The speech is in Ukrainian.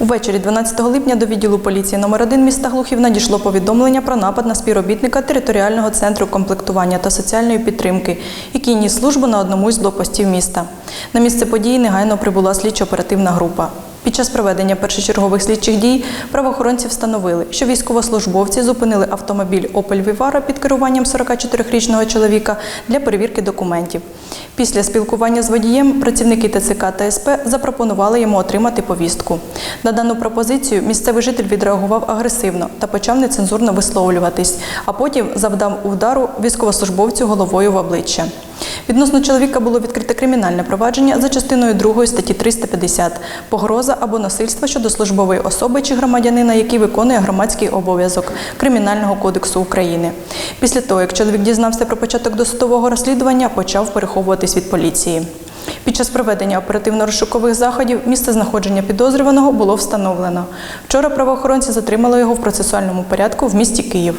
Увечері 12 липня до відділу поліції номер 1 міста Глухів надійшло повідомлення про напад на співробітника територіального центру комплектування та соціальної підтримки, який ніс службу на одному із блокпостів міста. На місце події негайно прибула слідчо-оперативна група. Під час проведення першочергових слідчих дій правоохоронці встановили, що військовослужбовці зупинили автомобіль Opel Vivaro під керуванням 44-річного чоловіка для перевірки документів. Після спілкування з водієм працівники ТЦК та СП запропонували йому отримати повістку. На дану пропозицію місцевий житель відреагував агресивно та почав нецензурно висловлюватись, а потім завдав удару військовослужбовцю головою в обличчя. Відносно чоловіка було відкрите кримінальне провадження за частиною 2 статті 350 погроза або насильство щодо службової особи чи громадянина, який виконує громадський обов'язок Кримінального кодексу України. Після того, як чоловік дізнався про початок досудового розслідування, почав переховуватись від поліції. Під час проведення оперативно-розшукових заходів місце знаходження підозрюваного було встановлено. Вчора правоохоронці затримали його в процесуальному порядку в місті Київ.